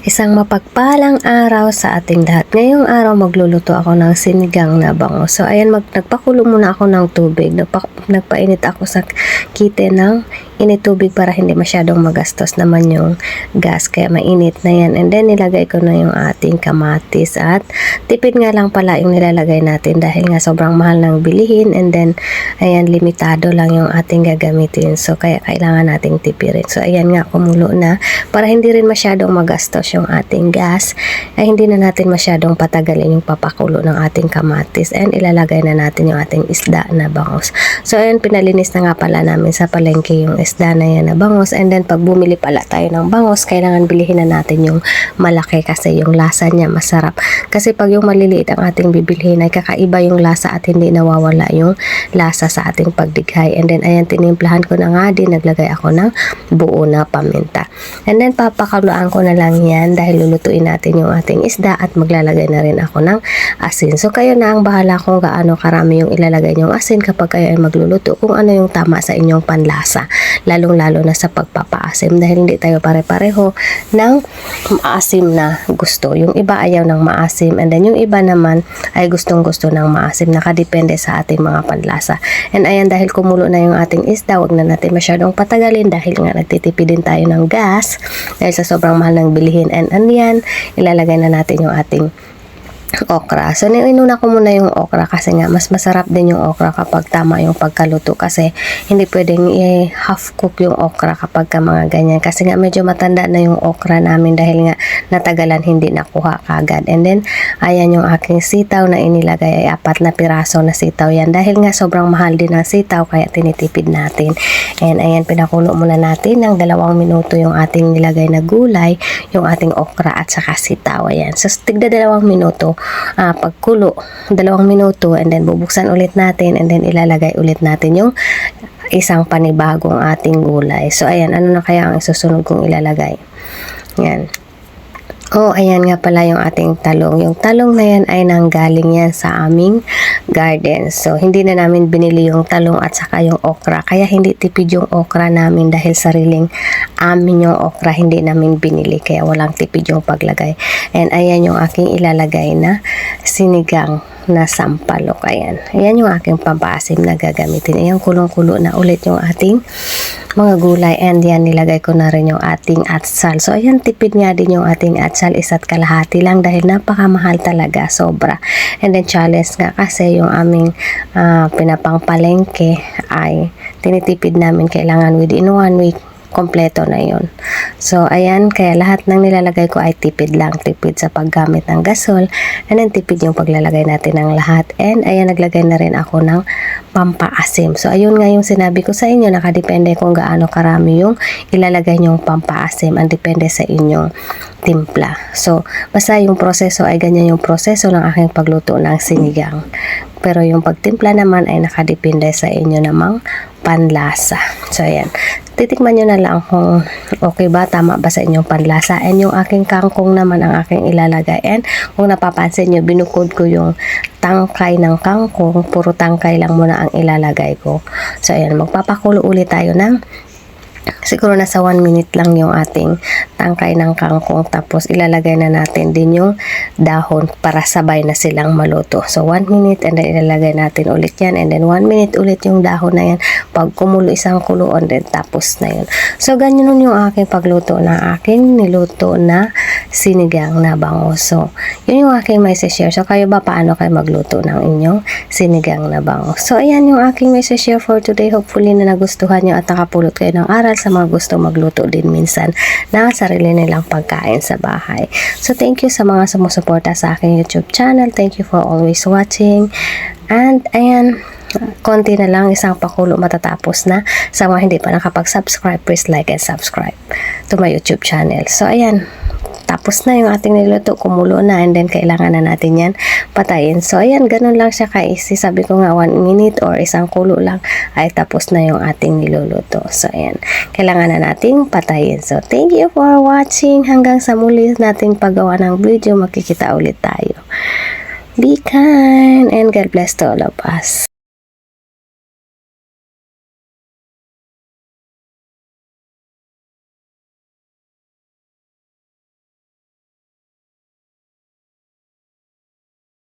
Isang mapagpalang araw sa ating lahat. Ngayong araw magluluto ako ng sinigang na bango. So ayan, mag, nagpakulo muna ako ng tubig. Nagpa, nagpainit ako sa kite ng init tubig para hindi masyadong magastos naman yung gas. Kaya mainit na yan. And then nilagay ko na yung ating kamatis at tipid nga lang pala yung nilalagay natin dahil nga sobrang mahal ng bilihin and then ayan, limitado lang yung ating gagamitin. So kaya kailangan nating tipirin. So ayan nga, kumulo na para hindi rin masyadong magastos yung ating gas ay hindi na natin masyadong patagalin yung papakulo ng ating kamatis and ilalagay na natin yung ating isda na bangos. So ayan, pinalinis na nga pala namin sa palengke yung isda na yan na bangos and then pag bumili pala tayo ng bangos, kailangan bilihin na natin yung malaki kasi yung lasa niya masarap. Kasi pag yung maliliit ang ating bibilhin ay kakaiba yung lasa at hindi nawawala yung lasa sa ating pagdighay. And then ayan, tinimplahan ko na nga din, naglagay ako ng buo na paminta. And then papakaluan ko na lang yan dahil lulutuin natin yung ating isda at maglalagay na rin ako ng asin. So kayo na ang bahala kung gaano karami yung ilalagay yung asin kapag kayo ay magluluto kung ano yung tama sa inyong panlasa. Lalong lalo na sa pagpapaasim dahil hindi tayo pare-pareho ng maasim na gusto. Yung iba ayaw ng maasim and then yung iba naman ay gustong gusto ng maasim. Nakadepende sa ating mga panlasa. And ayan dahil kumulo na yung ating isda, wag na natin masyadong patagalin dahil nga nagtitipid din tayo ng gas dahil sa sobrang mahal ng bilihin. And anyan, ilalagay na natin yung ating okra. So, inuna ko muna yung okra kasi nga mas masarap din yung okra kapag tama yung pagkaluto kasi hindi pwedeng i-half cook yung okra kapag ka mga ganyan kasi nga medyo matanda na yung okra namin dahil nga natagalan hindi nakuha kagad. And then, ayan yung aking sitaw na inilagay ay apat na piraso na sitaw yan dahil nga sobrang mahal din ang sitaw kaya tinitipid natin. And ayan, pinakulo muna natin ng dalawang minuto yung ating nilagay na gulay, yung ating okra at saka sitaw. Ayan. So, tigda dalawang minuto ah, pagkulo, dalawang minuto and then bubuksan ulit natin and then ilalagay ulit natin yung isang panibagong ating gulay. So, ayan, ano na kaya ang susunod kong ilalagay? Yan. Oh, ayan nga pala yung ating talong. Yung talong na yan ay nanggaling yan sa aming garden. So, hindi na namin binili yung talong at saka yung okra. Kaya hindi tipid yung okra namin dahil sariling amin yung okra. Hindi namin binili. Kaya walang tipid yung paglagay. And ayan yung aking ilalagay na sinigang na sampalok. Ayan. Ayan yung aking pampasim na gagamitin. Ayan, kulong-kulo na ulit yung ating mga gulay. And yan, nilagay ko na rin yung ating atsal. So, ayan, tipid nga din yung ating atsal. Isa't kalahati lang dahil napakamahal talaga. Sobra. And then, challenge nga kasi yung aming ah, pinapangpalengke ay tinitipid namin kailangan within one week kompleto na yun. So, ayan, kaya lahat ng nilalagay ko ay tipid lang. Tipid sa paggamit ng gasol. And then, tipid yung paglalagay natin ng lahat. And, ayan, naglagay na rin ako ng pampaasim. So, ayun nga yung sinabi ko sa inyo. Nakadepende kung gaano karami yung ilalagay nyong pampaasim. Ang depende sa inyong timpla. So, basta yung proseso ay ganyan yung proseso ng aking pagluto ng sinigang. Pero yung pagtimpla naman ay nakadepende sa inyo namang panlasa. So, ayan. Titikman nyo na lang kung okay ba, tama ba sa inyong panlasa. And yung aking kangkong naman ang aking ilalagay. And kung napapansin nyo, binukod ko yung tangkay ng kangkong. Puro tangkay lang muna ang ilalagay ko. So, ayan. Magpapakulo ulit tayo ng siguro nasa 1 minute lang yung ating tangkay ng kangkong tapos ilalagay na natin din yung dahon para sabay na silang maluto. So 1 minute and then ilalagay natin ulit yan and then 1 minute ulit yung dahon na yan pag kumulo isang kulo and then tapos na yun. So ganyan nun yung aking pagluto na aking niluto na sinigang na bango. So yun yung aking may share. So kayo ba paano kayo magluto ng inyong sinigang na bango? So ayan yung aking may share for today. Hopefully na nagustuhan nyo at nakapulot kayo ng aral sa mga gusto magluto din minsan na sarili nilang pagkain sa bahay. So, thank you sa mga sumusuporta sa aking YouTube channel. Thank you for always watching. And, ayan, konti na lang, isang pakulo matatapos na. Sa mga hindi pa nakapag-subscribe, please like and subscribe to my YouTube channel. So, ayan, tapos na yung ating niluto, kumulo na and then kailangan na natin yan patayin. So ayan, ganun lang siya ka-easy. Sabi ko nga 1 minute or isang kulo lang ay tapos na yung ating niluluto. So ayan, kailangan na nating patayin. So thank you for watching. Hanggang sa muli nating paggawa ng video, makikita ulit tayo. Be kind and God bless to all of us.